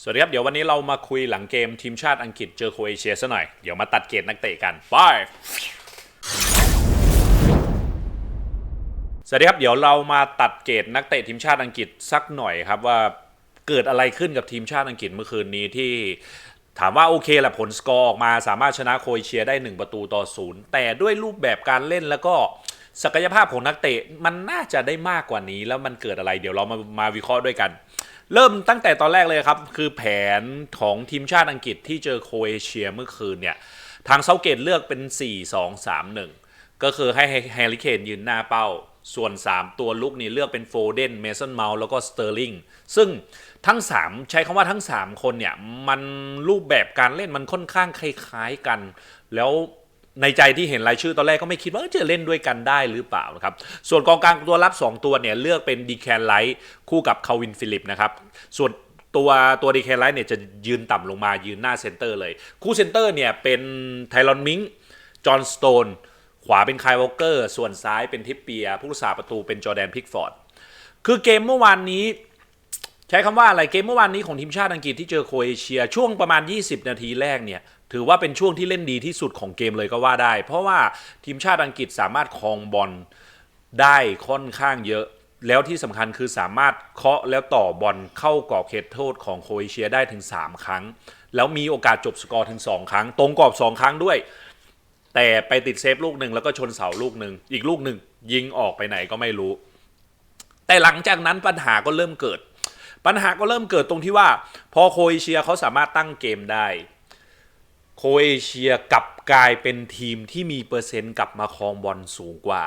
สวัสดีครับ เดี๋ยววันนี้เรามาคุยหลังเกมทีมชาติอังกฤษเจอโครเอเชียซะหน่อย เดี๋ยวมาตัดเกรดนักเตะกันไปสวัสดีครับ เดี๋ยวเรามาตัดเกรดนักเตะทีมชาติอังกฤษสักหน่อยครับว่าเกิดอะไรขึ้นกับทีมชาติอังกฤษเมื่อคืนนี้ที่ถามว่าโอเคแหละผลสกอร์ออกมาสามารถชนะโครเอเชียได้ 1 ประตูต่อศูนย์แต่ด้วยรูปแบบการเล่นแล้วก็ศักยภาพของนักเตะมันน่าจะได้มากกว่านี้แล้วมันเกิดอะไร เดี๋ยวเรามามาวิเคราะห์ด้วยกัน เริ่มตั้งแต่ตอนแรกเลยครับ คือแผนของทีมชาติอังกฤษที่เจอโคเอเชียเมื่อคืนเนี่ย ทางเซาเกตเลือกเป็น 4-2-3-1 ก็คือให้แฮร์รี่เคนยืนหน้าเป้า ส่วน 3 ตัวลุกนี่เลือกเป็นโฟเดนเมสันเมาแล้วก็สเตอร์ลิงซึ่งทั้ง 3 ใช้คำว่าทั้ง 3 คนเนี่ย มันรูปแบบการเล่นมันค่อนข้างคล้ายๆกัน แล้ว ในใจที่เห็นรายชื่อตอนแรกก็ไม่คิดว่าจะเล่นด้วยกันได้หรือเปล่านะครับ ส่วนกองกลางตัวรับ 2 ตัวเนี่ยเลือกเป็นดีแคนไลท์คู่กับคาวินฟิลิปนะครับ ส่วนตัวตัวดีแคนไลท์เนี่ยจะยืนต่ำลงมายืนหน้าเซนเตอร์เลย คู่เซนเตอร์เนี่ยเป็นไทรอนมิงจอห์นสโตนขวาเป็นคายวอลเกอร์ ส่วนซ้ายเป็นทิปเปีย ผู้รักษาประตูเป็นจอแดนพิกฟอร์ด คือเกมเมื่อวานนี้ ใช้คำว่าอะไรเกมเมื่อวานนี้ของทีมชาติอังกฤษที่เจอโครเอเชีย ช่วงประมาณ 20 นาทีแรกเนี่ยถือว่าเป็นช่วงที่เล่นดีที่สุดของเกมเลยก็ว่าได้ เพราะว่าทีมชาติอังกฤษสามารถครองบอลได้ค่อนข้างเยอะ แล้วที่สำคัญคือสามารถเคาะแล้วต่อบอลเข้ากรอบเขตโทษของโครเอเชียได้ถึง 3 ครั้ง แล้วมีโอกาสจบสกอร์ถึง 2 ครั้ง ตรงกรอบ 2 ครั้งด้วย แต่ไปติดเซฟลูกหนึ่งแล้วก็ชนเสาลูกหนึ่งอีกลูกหนึ่งยิงออกไปไหนก็ไม่รู้ แต่หลังจากนั้นปัญหาก็เริ่มเกิด ปัญหาก็เริ่มเกิดตรงที่ว่า พอโคเอเชียเขาสามารถตั้งเกมได้ โคเอเชียกลับกลายเป็นทีมที่มีเปอร์เซ็นต์กลับมาครองบอลสูงกว่า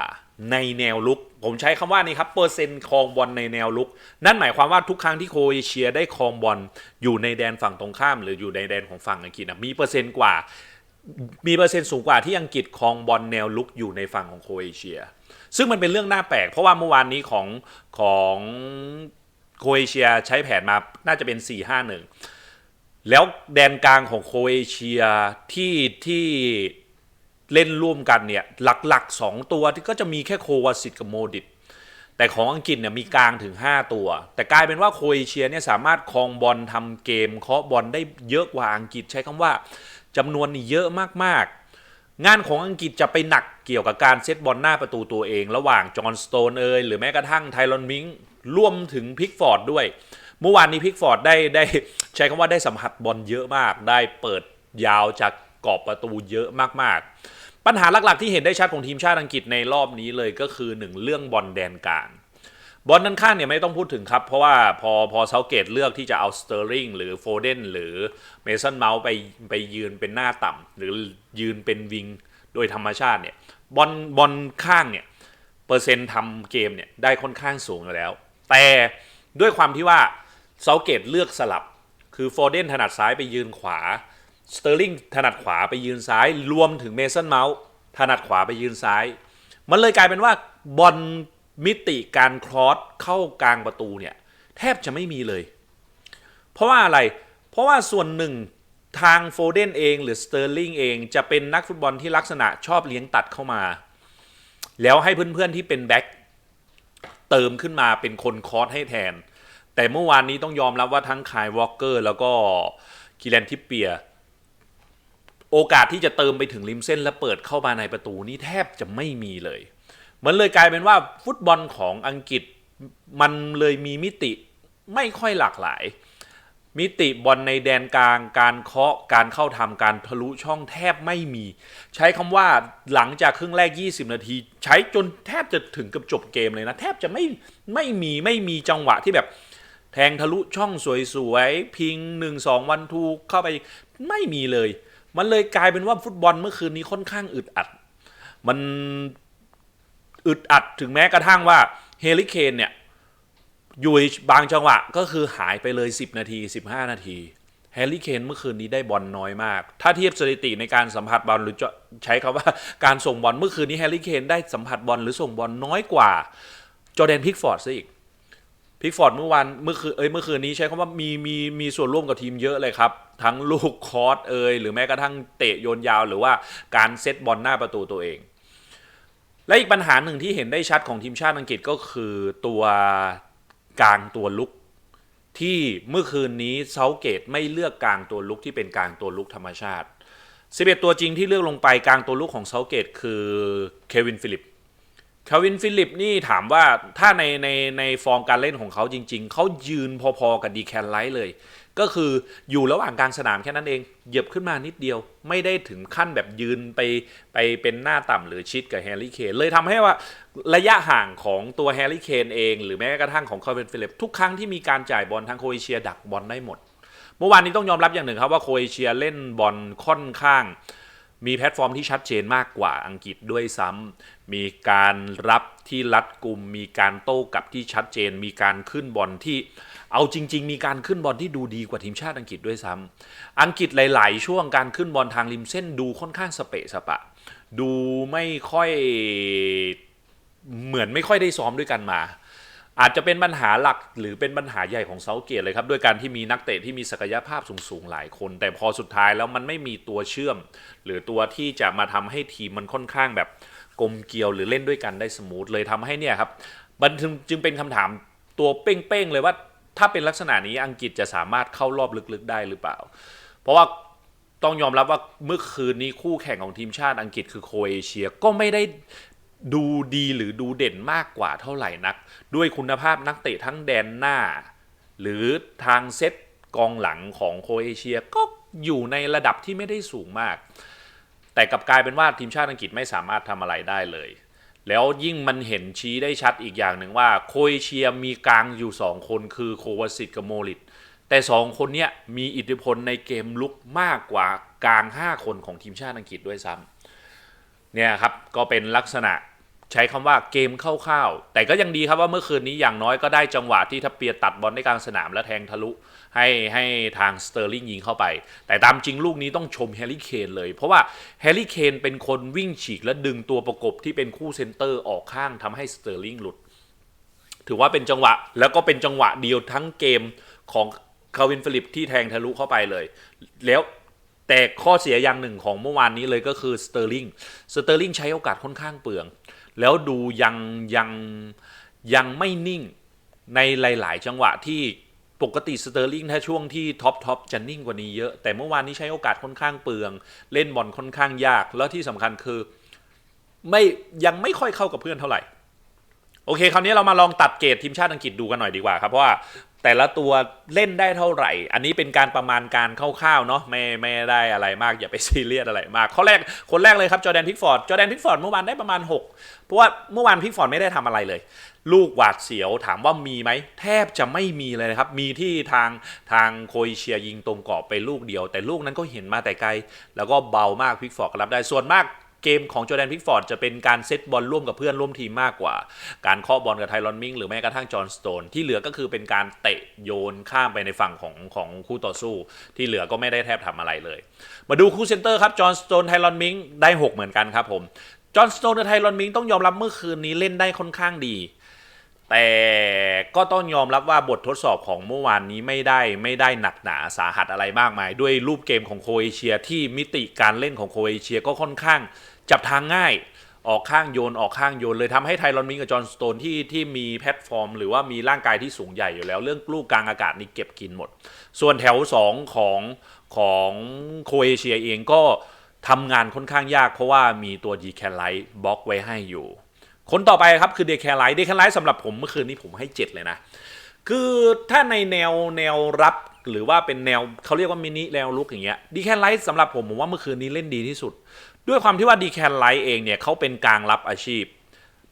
ในแนวลุก ผมใช้คำว่านี่ครับเปอร์เซ็นต์ครองบอลในแนวลุก นั่นหมายความว่าทุกครั้งที่โคเอเชียได้ครองบอลอยู่ในแดนฝั่งตรงข้าม หรืออยู่ในแดนของฝั่งอังกฤษนะมีเปอร์เซ็นต์กว่า มีเปอร์เซ็นต์สูงกว่าที่อังกฤษครองบอลแนวลุกอยู่ในฝั่งของโคเอเชียซึ่งมันเป็นเรื่องน่าแปลก เพราะว่าเมื่อวานนี้ของของ โคเอเชียใช้แผนมาน่าจะเป็น 4-5-1 แล้วแดนกลางของโคเอเชียที่ที่เล่นร่วมกันเนี่ยหลักๆ 2 ตัวที่ก็จะมีแค่โควาสิตกับโมดิตแต่ของอังกฤษเนี่ยมีกลางถึง 5 ตัว แต่กลายเป็นว่าโคเอเชียเนี่ยสามารถครองบอลทำเกมเคาะบอลได้เยอะกว่าอังกฤษใช้คำว่าจำนวนเยอะมากๆ งานของอังกฤษจะไปหนักเกี่ยวกับการเซตบอลหน้าประตูตัวเอง ระหว่างจอห์นสโตนเอยหรือแม้กระทั่งไทรอนมิง รวมถึงพิกฟอร์ดด้วย เมื่อวานนี้พิกฟอร์ดได้ได้ใช้คำว่าได้สัมผัสบอลเยอะมาก ได้เปิดยาวจากกรอบประตูเยอะมากๆ ปัญหาหลักๆที่เห็นได้ชัดของทีมชาติอังกฤษในรอบนี้เลยก็คือหนึ่งเรื่องบอลแดนกลางบอลด้านข้างเนี่ยไม่ต้องพูดถึงครับ เพราะว่าพอพอเซาเกตเลือกที่จะเอาสเตอร์ลิงหรือโฟเดนหรือเมสันเมาส์ไปไปยืนเป็นหน้าต่ำหรือยืนเป็นวิงโดยธรรมชาติเนี่ยบอลบอลข้างเนี่ยเปอร์เซ็นต์ทำเกมเนี่ยได้ค่อนข้างสูงอยู่แล้ว แต่ด้วยความที่ว่าเซาเกตเลือกสลับ คือโฟเดนถนัดซ้ายไปยืนขวาสเตอร์ลิงถนัดขวาไปยืนซ้าย รวมถึงเมสันเมาส์ถนัดขวาไปยืนซ้าย มันเลยกลายเป็นว่าบอลมิติการครอสเข้ากลางประตูเนี่ย แทบจะไม่มีเลย เพราะว่าอะไร เพราะว่าส่วนหนึ่งทางโฟเดนเองหรือสเตอร์ลิงเองจะเป็นนักฟุตบอลที่ลักษณะชอบเลี้ยงตัดเข้ามา แล้วให้เพื่อนๆที่เป็นแบ็ค เติมขึ้นมาเป็นคนคอร์สให้แทน แต่เมื่อวานนี้ต้องยอมรับว่าทั้งคายวอลเกอร์ แล้วก็คิแลนทิปเปีย โอกาสที่จะเติมไปถึงริมเส้นและเปิดเข้ามาในประตูนี่แทบจะไม่มีเลย มันเลยกลายเป็นว่าฟุตบอลของอังกฤษมันเลยมีมิติไม่ค่อยหลากหลาย มิติบอลในแดนกลาง การเคาะการเข้าทำการทะลุช่องแทบไม่มี ใช้คำว่าหลังจากครึ่งแรก 20 นาที ใช้จนแทบจะถึงกับจบเกมเลยนะ แทบจะไม่ไม่มีไม่มีจังหวะที่แบบ แทงทะลุช่องสวยๆ พิง 1 2 วันทูเข้าไปไม่มีเลย มันเลยกลายเป็นว่าฟุตบอลเมื่อคืนนี้ค่อนข้างอึดอัด มันอึดอัดถึงแม้กระทั่งว่าเฮลิเคนเนี่ย อยู่บางจังหวะก็คือหายไปเลย 10 นาที 15 นาทีแฮร์รี่เคนเมื่อคืนนี้ได้บอลน้อยมาก ถ้าเทียบสถิติในการสัมผัสบอลหรือจะใช้คำว่าการส่งบอลเมื่อคืนนี้แฮร์รี่เคนได้สัมผัสบอลหรือส่งบอลน้อยกว่า จอแดนพิกฟอร์ดซะอีกพิกฟอร์ดเมื่อวันเมื่อคืนเอ้ยเมื่อคืนนี้ใช้คำว่ามีมีมีส่วนร่วมกับทีมเยอะเลยครับ ทั้งลูกคอร์สเอยหรือแม้กระทั่งเตะโยนยาว หรือว่าการเซตบอลหน้าประตูตัวเอง และอีกปัญหาหนึ่งที่เห็นได้ชัดของทีมชาติอังกฤษก็คือตัว กลางตัวลุก ที่เมื่อคืนนี้เซาเกตไม่เลือกกลางตัวลุกที่เป็นกลางตัวลุกธรรมชาติ 11 ตัวจริงที่เลือกลงไปกลางตัวลุกของเซาเกตคือเควินฟิลิปคาวินฟิลิปนี่ถามว่าถ้าในในในฟอร์มการเล่นของเขาจริง ๆ เขายืนพอๆกับดีแคนไลท์เลย ก็คืออยู่ระหว่างกลางสนามแค่นั้นเอง เหยียบขึ้นมานิดเดียว ไม่ได้ถึงขั้นแบบยืนไปไปเป็นหน้าต่ำหรือชิดกับแฮร์รี่เคนเลยทำให้ว่าระยะห่างของตัวแฮร์รี่เคนเอง หรือแม้กระทั่งของคาวินฟิลิปทุกครั้งที่มีการจ่ายบอลทางโคเอเชียดักบอลได้หมด เมื่อวานนี้ต้องยอมรับอย่างหนึ่งครับว่าโคเอเชียเล่นบอลค่อนข้าง มีแพลตฟอร์มที่ชัดเจนมากกว่าอังกฤษด้วยซ้ำมีการรับที่รัดกุม มีการโต้กลับที่ชัดเจน มีการขึ้นบอลที่เอาจริง ๆ มีการขึ้นบอลที่ดูดีกว่าทีมชาติอังกฤษด้วยซ้ำอังกฤษหลาย ๆ ช่วงการขึ้นบอลทางริมเส้นดูค่อนข้างสเปะสปะ ดูไม่ค่อยเหมือนไม่ค่อยได้ซ้อมด้วยกันมา อาจจะเป็นปัญหาหลักหรือเป็นปัญหาใหญ่ของเซาเกตเลยครับ ด้วยการที่มีนักเตะที่มีศักยภาพสูงๆหลายคน แต่พอสุดท้ายแล้วมันไม่มีตัวเชื่อม หรือตัวที่จะมาทำให้ทีมมันค่อนข้างแบบกลมเกลียวหรือเล่นด้วยกันได้สมูทเลยทำให้เนี่ยครับมันจึงเป็นคำถามตัวเป้งๆเลยว่าถ้าเป็นลักษณะนี้อังกฤษจะสามารถเข้ารอบลึกๆได้หรือเปล่า เพราะว่าต้องยอมรับว่าเมื่อคืนนี้คู่แข่งของทีมชาติอังกฤษคือโครเอเชียก็ไม่ได้ ดูดีหรือดูเด่นมากกว่าเท่าไหร่นัก ด้วยคุณภาพนักเตะทั้งแดนหน้า หรือทางเซตกองหลังของโคเอเชียก็อยู่ในระดับที่ไม่ได้สูงมาก แต่กลับกลายเป็นว่าทีมชาติอังกฤษไม่สามารถทำอะไรได้เลย แล้วยิ่งมันเห็นชี้ได้ชัดอีกอย่างหนึ่งว่าโคเอเชียมีกลางอยู่ 2 คนคือโควาสิตกับโมลิตแต่ 2 คนเนี้ยมีอิทธิพลในเกมลุกมากกว่ากลาง 5 คนของทีมชาติอังกฤษด้วยซ้ำ เนี่ยครับก็เป็นลักษณะใช้คำว่าเกมคร่าวๆแต่ก็ยังดีครับว่าเมื่อคืนนี้อย่างน้อยก็ได้จังหวะที่ทัพเปียตัดบอลในกลางสนามและแทงทะลุ ให้ให้ทางสเตอร์ลิงยิงเข้าไป แต่ตามจริงลูกนี้ต้องชมแฮร์รี่เคนเลย เพราะว่าแฮร์รี่เคนเป็นคนวิ่งฉีกและดึงตัวประกบที่เป็นคู่เซนเตอร์ออกข้างทำให้สเตอร์ลิงหลุด ถือว่าเป็นจังหวะแล้วก็เป็นจังหวะเดียวทั้งเกมของคาวินฟิลิปที่แทงทะลุเข้าไปเลย แล้ว แต่ข้อเสียอย่างหนึ่งของเมื่อวานนี้เลยก็คือสเตอร์ลิงสเตอร์ลิงใช้โอกาสค่อนข้างเปลือง แล้วดูยังยังยังไม่นิ่งในหลาย ๆ จังหวะที่ปกติสเตอร์ลิงถ้าช่วงที่ท็อปท็อปจะนิ่งกว่านี้เยอะ แต่เมื่อวานนี้ใช้โอกาสค่อนข้างเปลือง เล่นบอลค่อนข้างยาก แล้วที่สำคัญคือไม่ยังไม่ค่อยเข้ากับเพื่อนเท่าไหร่ โอเค คราวนี้เรามาลองตัดเกรดทีมชาติอังกฤษดูกันหน่อยดีกว่าครับเพราะว่า แต่ละตัวเล่นได้เท่าไหร่ อันนี้เป็นการประมาณการคร่าวๆเนาะไม่ไม่ได้อะไรมากอย่าไปซีเรียสอะไรมากข้อแรกคนแรกเลยครับจอแดนพิกฟอร์ดจอแดนพิกฟอร์ดเมื่อวานได้ประมาณ 6 เพราะว่าเมื่อวานพิกฟอร์ดไม่ได้ทำอะไรเลย ลูกหวาดเสียวถามว่ามีไหมแทบจะไม่มีเลยนะครับ มีที่ทางทางโครเชียยิงตรงกรอบไปลูกเดียว แต่ลูกนั้นก็เห็นมาแต่ไกล แล้วก็เบามากพิกฟอร์ดรับได้ส่วนมาก เกมของจอแดนพิกฟอร์ดจะเป็นการเซตบอลร่วมกับเพื่อนร่วมทีมมากกว่า การเคาะบอลกับไทรอนมิงหรือแม้กระทั่งจอห์นสโตน ที่เหลือก็คือเป็นการเตะโยนข้ามไปในฝั่งของของคู่ต่อสู้ ที่เหลือก็ไม่ได้แทบทำอะไรเลย มาดูคู่เซนเตอร์ครับจอห์นสโตนไทรอนมิงได้ 6 เหมือนกันครับผมจอห์นสโตนกับไทรอนมิงต้องยอมรับเมื่อคืนนี้เล่นได้ค่อนข้างดีแต่ก็ต้องยอมรับว่าบททดสอบของเมื่อวานนี้ไม่ได้ไม่ได้หนักหนาสาหัสอะไรมากมาย ด้วยรูปเกมของโคเอเชียที่มิติการเล่นของโคเอเชียก็ค่อนข้าง จับทางง่าย ออกข้างโยนออกข้างโยนเลยทำให้ไทรอนมิงกับจอห์นสโตนที่ที่มีแพลตฟอร์ม หรือว่ามีร่างกายที่สูงใหญ่อยู่แล้ว เรื่องลูกกลางอากาศนี่เก็บกินหมด ส่วนแถว 2 ของของโคเอเชียเองก็ทำงานค่อนข้างยากเพราะว่ามีตัวดีแคนไลท์บล็อกไว้ให้อยู่ คนต่อไปครับคือเดคแคไลท์เดคแคไลท์สำหรับผมเมื่อคืนนี้ผมให้ 7 เลยนะ คือถ้าในแนวแนวรับหรือว่าเป็นแนวเขาเรียกว่ามินิแนวลุกอย่างเงี้ยดีแคนไลท์สำหรับผมผมว่าเมื่อคืนนี้เล่นดีที่สุด ด้วยความที่ว่าดีแคนไลท์เองเนี่ยเขาเป็นกลางรับอาชีพ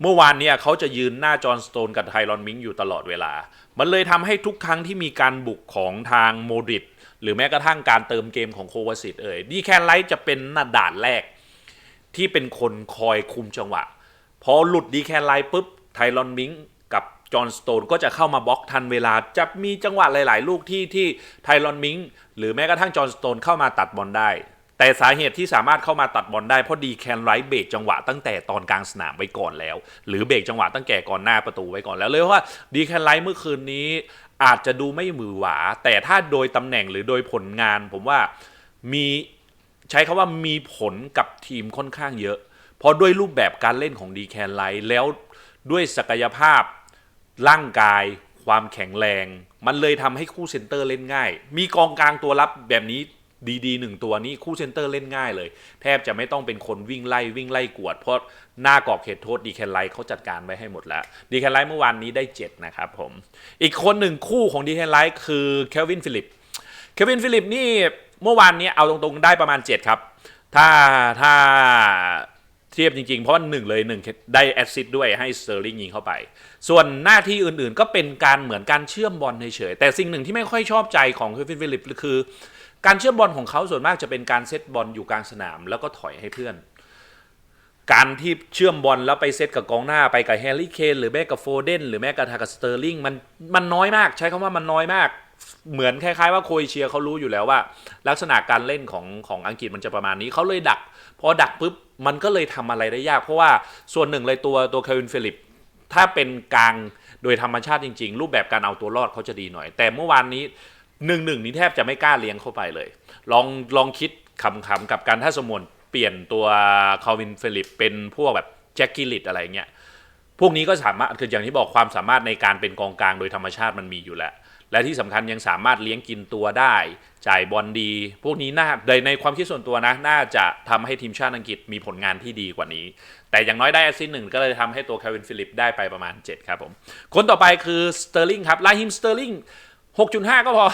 เมื่อวานเนี่ยเขาจะยืนหน้าจอห์นสโตนกับไทรอนมิงอยู่ตลอดเวลา มันเลยทำให้ทุกครั้งที่มีการบุกของทางโมดริดหรือแม้กระทั่งการเติมเกมของโควาสิตเอ่ยดีแคนไลท์จะเป็นหน้าด่านแรก ที่เป็นคนคอยคุมจังหวะ พอหลุดดีแคนไลน์ปุ๊บไทรอนมิงกับจอห์นสโตนก็จะเข้ามาบล็อกทันเวลา จะมีจังหวะหลาย ๆ ลูกที่ที่ไทรอนมิงหรือแม้กระทั่งจอห์นสโตนเข้ามาตัดบอลได้ แต่สาเหตุที่สามารถเข้ามาตัดบอลได้เพราะดีแคนไลท์เบรกจังหวะตั้งแต่ตอนกลางสนามไว้ก่อนแล้ว หรือเบรกจังหวะตั้งแต่ก่อนหน้าประตูไว้ก่อนแล้วเลยว่าดีแคนไลท์เมื่อคืนนี้อาจจะดูไม่มือหวา แต่ถ้าโดยตำแหน่งหรือโดยผลงาน ผมว่ามีใช้คาว่ามีผลกับทีมค่อนข้างเยอะ เพราะด้วยรูปแบบการเล่นของดีแคนไลท์แล้วด้วยศักยภาพร่างกาย ความแข็งแรง มันเลยทำให้คู่เซนเตอร์เล่นง่าย มีกองกลางตัวรับแบบนี้ ดีๆหนึ่งตัวนี้คู่เซนเตอร์เล่นง่ายเลย แทบจะไม่ต้องเป็นคนวิ่งไล่วิ่งไล่กวด เพราะหน้ากรอบเขตโทษดีแคนไลท์เขาจัดการไว้ให้หมดแล้วดีแคนไลท์เมื่อวานนี้ได้ 7 นะครับผม อีกคนหนึ่งคู่ของดีแคนไลท์คือเคลวินฟิลิปเควินฟิลิปนี่เมื่อวานนี้เอาตรงๆได้ประมาณ 7 ครับ ถ้าถ้าเทียบจริงๆ เพราะว่าหนึ่งเลยหนึ่งได้แอสซิสต์ด้วยให้สเตอร์ลิงยิงเข้าไป ส่วนหน้าที่อื่นๆก็เป็นการเหมือนการเชื่อมบอลเฉยๆแต่สิ่งหนึ่งที่ไม่ค่อยชอบใจของเควินฟิลิปคือ การเชื่อมบอลของเขาส่วนมากจะเป็นการเซตบอลอยู่กลางสนาม แล้วก็ถอยให้เพื่อน การที่เชื่อมบอลแล้วไปเซตกับกองหน้าไปกับแฮร์รี่เคนหรือแม้กับโฟเดนหรือแม้กระทั่งกับสเตอร์ลิงมันมันน้อยมาก ใช้คำว่ามันน้อยมาก เหมือนคล้ายๆว่าโครเอเชียเขารู้อยู่แล้วว่า ลักษณะการเล่นของของอังกฤษมันจะประมาณนี้เขาเลยดักพอดักปุ๊บมันก็เลยทำอะไรได้ยาก เพราะว่าส่วนหนึ่งเลยตัวตัวเควินฟิลิปถ้าเป็นกลางโดยธรรมชาติจริง ๆ รูปแบบการเอาตัวรอดเขาจะดีหน่อย แต่เมื่อวานนี้ หนึ่งหนึ่งนี้แทบจะไม่กล้าเลี้ยงเข้าไปเลย ลองลองคิดขำๆกับการถ้าสมมติเปลี่ยนตัวคาวินฟิลิปเป็นพวกแบบแจ็คกิลิตอะไรเงี้ยพวกนี้ก็สามารถคืออย่างที่บอกความสามารถในการเป็นกองกลางโดยธรรมชาติมันมีอยู่แล้ว และที่สำคัญยังสามารถเลี้ยงกินตัวได้ จ่ายบอลดี พวกนี้น่าในในความคิดส่วนตัวนะ น่าจะทำให้ทีมชาติอังกฤษมีผลงานที่ดีกว่านี้ แต่อย่างน้อยได้แอสซิสต์หนึ่งก็เลยทำให้ตัวแควินฟิลิปได้ไปประมาณ 7 ครับผม คนต่อไปคือสเตอร์ลิงครับลาฮิมสเตอร์ลิง 6.5 ก็พอ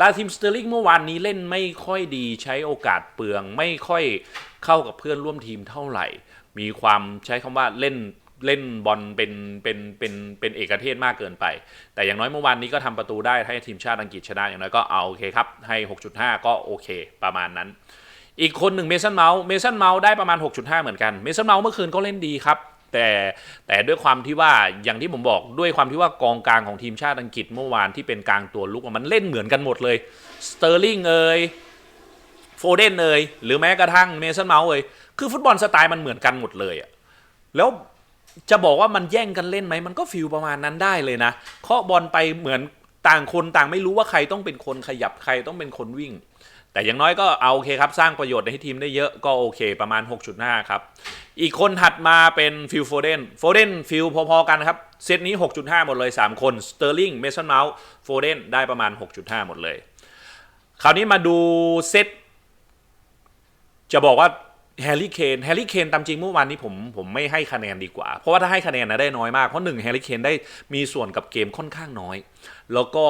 ลาทีมสเตอร์ลิงเมื่อวานนี้เล่นไม่ค่อยดีใช้โอกาสเปลืองไม่ค่อยเข้ากับเพื่อนร่วมทีมเท่าไหร่ มีความใช้คำว่าเล่นเล่นบอลเป็นเป็นเป็นเป็นเอกเทศมากเกินไป แต่อย่างน้อยเมื่อวานนี้ก็ทำประตูได้ให้ทีมชาติอังกฤษชนะอย่างน้อยก็เอาโอเคครับ ให้ 6.5 ก็โอเค ประมาณนั้น อีกคนหนึ่งเมสันเมาส์เมสันเมาส์ได้ประมาณ 6.5 เหมือนกันเมสันเมาส์เมื่อคืนก็เล่นดีครับ แต่แต่ด้วยความที่ว่าอย่างที่ผมบอกด้วยความที่ว่ากองกลางของทีมชาติอังกฤษเมื่อวานที่เป็นกลางตัวลุกมันเล่นเหมือนกันหมดเลยสเตอร์ลิงเอ่ยโฟเดนเอ่ยหรือแม้กระทั่งเมสันเมาส์เอ่ยคือฟุตบอลสไตล์มันเหมือนกันหมดเลยอะแล้วจะบอกว่ามันแย่งกันเล่นไหมมันก็ฟิลประมาณนั้นได้เลยนะเคาะบอลไปเหมือนต่างคนต่างไม่รู้ว่าใครต้องเป็นคนขยับใครต้องเป็นคนวิ่ง แต่อย่างน้อยก็เอาโอเคครับ สร้างประโยชน์ให้ทีมได้เยอะก็โอเคประมาณ 6.5 ครับ อีกคนถัดมาเป็นฟิลโฟเดนโฟเดนฟิลพอๆกันครับ เซตนี้ 6.5 หมดเลย 3 คนสเตอร์ลิงเมสันเมาส์โฟเดนได้ประมาณ 6.5 หมดเลย คราวนี้มาดูเซตจะบอกว่า แฮร์รี่เคนแฮร์รี่เคนตามจริงเมื่อวานนี้ผมผมไม่ให้คะแนนดีกว่า เพราะว่าถ้าให้คะแนนนะได้น้อยมาก เพราะหนึ่งแฮร์รี่เคนได้มีส่วนกับเกมค่อนข้างน้อย แล้วก็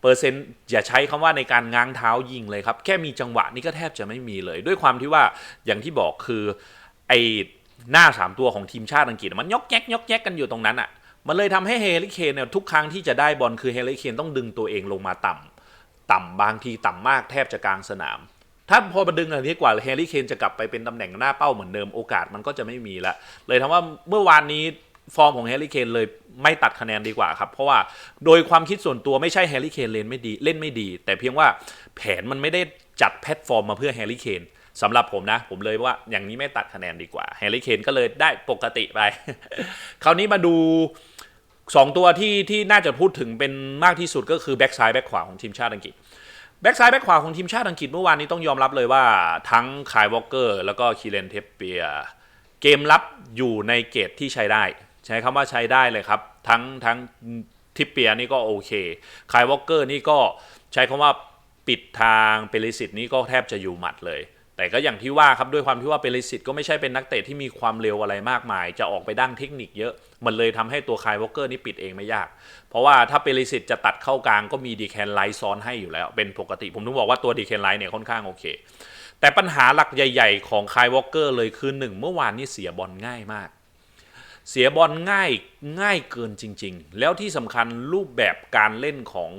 เปอร์เซ็นต์อย่าใช้คำว่าในการง้างเท้ายิงเลยครับ แค่มีจังหวะนี่ก็แทบจะไม่มีเลย ด้วยความที่ว่าอย่างที่บอกคือไอหน้าสามตัวของทีมชาติอังกฤษมันยกแยกยกแยกกันอยู่ตรงนั้นอะมันเลยทำให้เฮลิเคนเนี่ยทุกครั้งที่จะได้บอลคือเฮลิเคนต้องดึงตัวเองลงมาต่ำต่ำบางทีต่ำมากแทบจะกลางสนาม ถ้าพอมาดึงอะไรที่กว่าแฮร์รี่เคนจะกลับไปเป็นตำแหน่งหน้าเป้าเหมือนเดิมโอกาสมันก็จะไม่มีละเลยทำว่าเมื่อวานนี้ฟอร์มของแฮร์รี่เคนเลยไม่ตัดคะแนนดีกว่าครับ เพราะว่าโดยความคิดส่วนตัวไม่ใช่แฮร์รี่เคนเล่นไม่ดีเล่นไม่ดี แต่เพียงว่าแผนมันไม่ได้จัดแพลตฟอร์มมาเพื่อแฮร์รี่เคนสำหรับผมนะ ผมเลยว่าอย่างนี้ไม่ตัดคะแนนดีกว่าแฮร์รี่เคนก็เลยได้ปกติไป คราวนี้มาดูสองตัวที่ที่น่าจะพูดถึงเป็นมากที่สุดก็คือแบ็กซ้ายแบ็กขวาของทีมชาติอังกฤษ แบ็กซ้ายแบ็กขวาของทีมชาติอังกฤษเมื่อวานนี้ต้องยอมรับเลยว่าทั้งคายวอลเกอร์ แล้วก็คีเลนเทปเปียเกมรับอยู่ในเกรดที่ใช้ได้ ใช้คำว่าใช้ได้เลยครับ ทั้งทั้งทิปเปียนี่ก็โอเคคายวอลเกอร์นี่ก็ใช้คำว่าปิดทางเปริสิตนี่ก็แทบจะอยู่หมัดเลย แต่ก็อย่างที่ว่าครับด้วยความที่ว่าเปริสิตก็ไม่ใช่เป็นนักเตะที่มีความเร็วอะไรมากมาย จะออกไปด้านเทคนิคเยอะ มันเลยทำให้ตัวคายวอลเกอร์นี่ปิดเองไม่ยาก เพราะว่าถ้าเปริสิตจะตัดเข้ากลางก็มีดีแคนไลท์ซ้อนให้อยู่แล้ว เป็นปกติ ผมต้องบอกว่าตัวดีแคนไลท์เนี่ยค่อนข้างโอเค แต่ปัญหาหลักใหญ่ ๆ ของคายวอลเกอร์เลยคือหนึ่งเมื่อวานนี้เสียบอลง่ายมาก เสียบอลง่ายง่ายเกินจริง ๆ แล้วที่สำคัญรูปแบบการเล่นของ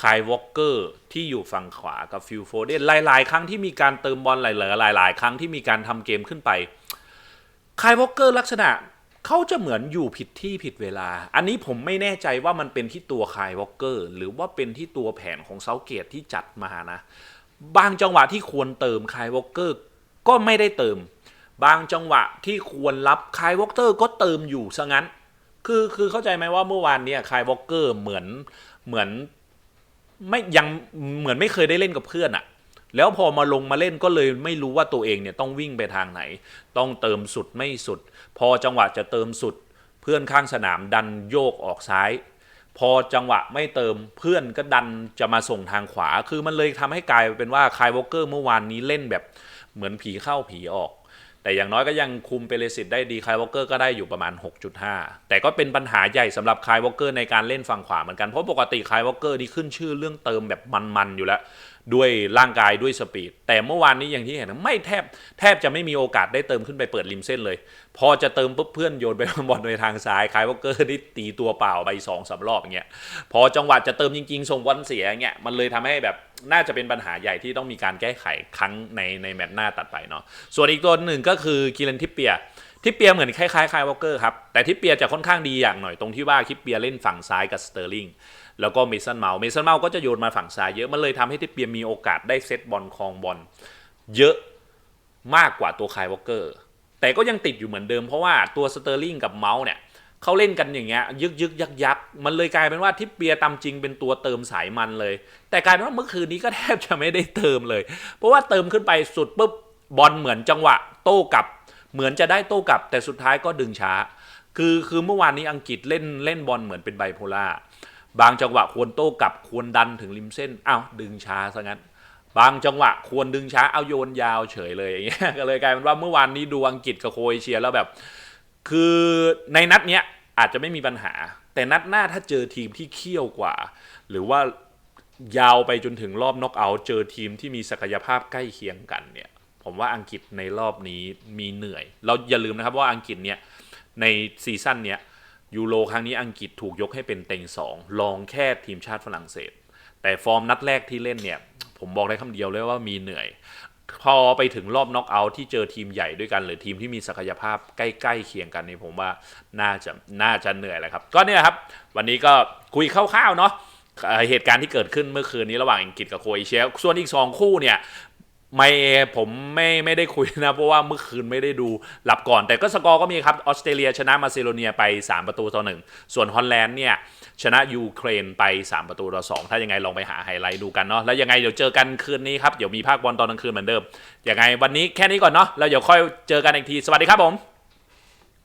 คายวอลเกอร์ที่อยู่ฝั่งขวากับฟิลโฟเดนหลาย ๆ ครั้งที่มีการเติมบอลหลายๆหลาย ๆ ครั้งที่มีการทำเกมขึ้นไปคายวอลเกอร์ลักษณะ เขาจะเหมือนอยู่ผิดที่ผิดเวลา อันนี้ผมไม่แน่ใจว่ามันเป็นที่ตัวคายวอลเกอร์ หรือว่าเป็นที่ตัวแผนของเซาเกตที่จัดมานะ บางจังหวะที่ควรเติมคายวอลเกอร์ก็ไม่ได้เติม บางจังหวะที่ควรรับคายวอลเกอร์ก็เติมอยู่ซะงั้น คือคือเข้าใจไหมว่าเมื่อวานเนี่ยคายวอลเกอร์เหมือนเหมือนไม่ยังเหมือนไม่เคยได้เล่นกับเพื่อนอะ แล้วพอมาลงมาเล่นก็เลยไม่รู้ว่าตัวเองเนี่ยต้องวิ่งไปทางไหน ต้องเติมสุดไม่สุด พอจังหวะจะเติมสุด เพื่อนข้างสนามดันโยกออกซ้าย พอจังหวะไม่เติมเพื่อนก็ดันจะมาส่งทางขวา คือมันเลยทำให้กลายเป็นว่าคายวอลเกอร์เมื่อวานนี้เล่นแบบเหมือนผีเข้าผีออกแต่อย่างน้อยก็ยังคุมเปเรสิตได้ดีคายวอลเกอร์ก็ได้อยู่ประมาณ 6.5 แต่ก็เป็นปัญหาใหญ่สำหรับคายวอลเกอร์ในการเล่นฝั่งขวาเหมือนกัน เพราะปกติคายวอลเกอร์นี่ขึ้นชื่อเรื่องเติมแบบมันๆอยู่แล้ว ด้วยร่างกายด้วยสปีด แต่เมื่อวานนี้อย่างที่เห็นไม่แทบแทบจะไม่มีโอกาสได้เติมขึ้นไปเปิดริมเส้นเลย พอจะเติมปุ๊บเพื่อนโยนไปบอลในทางซ้ายคายวอลเกอร์นี่ตีตัวเปล่าไปสองสามรอบอย่างเงี้ยพอจังหวะจะเติมจริง ๆ ส่งบอลเสียอย่างเงี้ยมันเลยทำให้แบบน่าจะเป็นปัญหาใหญ่ที่ต้องมีการแก้ไขครั้งในในแมตช์หน้าตัดไปเนาะส่วนอีกตัวหนึ่งก็คือกิเลนทิปเปียทิปเปียเหมือนคล้ายๆคายวอลเกอร์ครับแต่ทิปเปียจะค่อนข้างดีอย่างหน่อยตรงที่ว่าทิปเปียเล่นฝั่งซ้ายกับสเตอร์ลิง แล้วก็เมสันเมาเมสันเมาก็จะโยนมาฝั่งซ้ายเยอะ มันเลยทำให้ทิปเปียมีโอกาสได้เซตบอลครองบอลเยอะมากกว่าตัวคายวอลเกอร์ แต่ก็ยังติดอยู่เหมือนเดิมเพราะว่าตัวสเตอร์ลิงกับเมาส์เนี่ยเขาเล่นกันอย่างเงี้ยยึกยึกยักยักมันเลยกลายเป็นว่าทิปเปียตามจริงเป็นตัวเติมสายมันเลย แต่กลายเป็นว่าเมื่อคืนนี้ก็แทบจะไม่ได้เติมเลย เพราะว่าเติมขึ้นไปสุดปุ๊บบอลเหมือนจังหวะ โต้กลับ เหมือนจะได้โต้กลับ แต่สุดท้ายก็ดึงช้า คือคือเมื่อวานนี้อังกฤษเล่นเล่นบอลเหมือนเป็นไบโพล่า บางจังหวะควรโต้กลับควรดันถึงริมเส้นเอ้าดึงช้าซะงั้น บางจังหวะควรดึงช้าเอาโยนยาวเฉยเลยอย่างเงี้ยก็เลยกลายเป็นว่าเมื่อวานนี้ดูอังกฤษกับโครเอเชียแล้วแบบ คือในนัดเนี้ยอาจจะไม่มีปัญหา แต่นัดหน้าถ้าเจอทีมที่เขี้ยวกว่า หรือว่ายาวไปจนถึงรอบน็อกเอาท์เจอทีมที่มีศักยภาพใกล้เคียงกันเนี่ยผมว่าอังกฤษในรอบนี้มีเหนื่อย เราอย่าลืมนะครับว่าอังกฤษเนี่ยในซีซั่นเนี้ย ยูโรครั้งนี้อังกฤษถูกยกให้เป็นเต็งสองรองแค่ทีมชาติฝรั่งเศส แต่ฟอร์มนัดแรกที่เล่นเนี่ย ผมบอกได้คำเดียวเลยว่ามีเหนื่อย พอไปถึงรอบน็อกเอาท์ที่เจอทีมใหญ่ด้วยกัน หรือทีมที่มีศักยภาพใกล้ๆเคียงกันนี่ผมว่าน่าจะน่าจะเหนื่อยแหละครับ ก็เนี่ยครับ วันนี้ก็คุยคร่าวๆเนาะเอ่อเหตุการณ์ที่เกิดขึ้นเมื่อคืนนี้ระหว่างอังกฤษกับโครเอเชีย ส่วนอีก 2 คู่เนี่ย ไม่ผมไม่ไม่ได้คุยนะ เพราะว่าเมื่อคืนไม่ได้ดูหลับก่อน แต่ก็สกอร์ก็มีครับออสเตรเลียชนะมาซิโดเนียไป 3 ประตูต่อหนึ่งส่วนฮอลแลนด์เนี่ยชนะยูเครนไป 3 ประตูต่อ2ถ้ายังไงลองไปหาไฮไลท์ดูกันเนาะแล้วยังไงเดี๋ยวเจอกันคืนนี้ครับ เดี๋ยวมีภาคบอลตอนกลางคืนเหมือนเดิมยังไงวันนี้แค่นี้ก่อนเนาะแล้วเดี๋ยวค่อยเจอกันอีกทีสวัสดีครับผม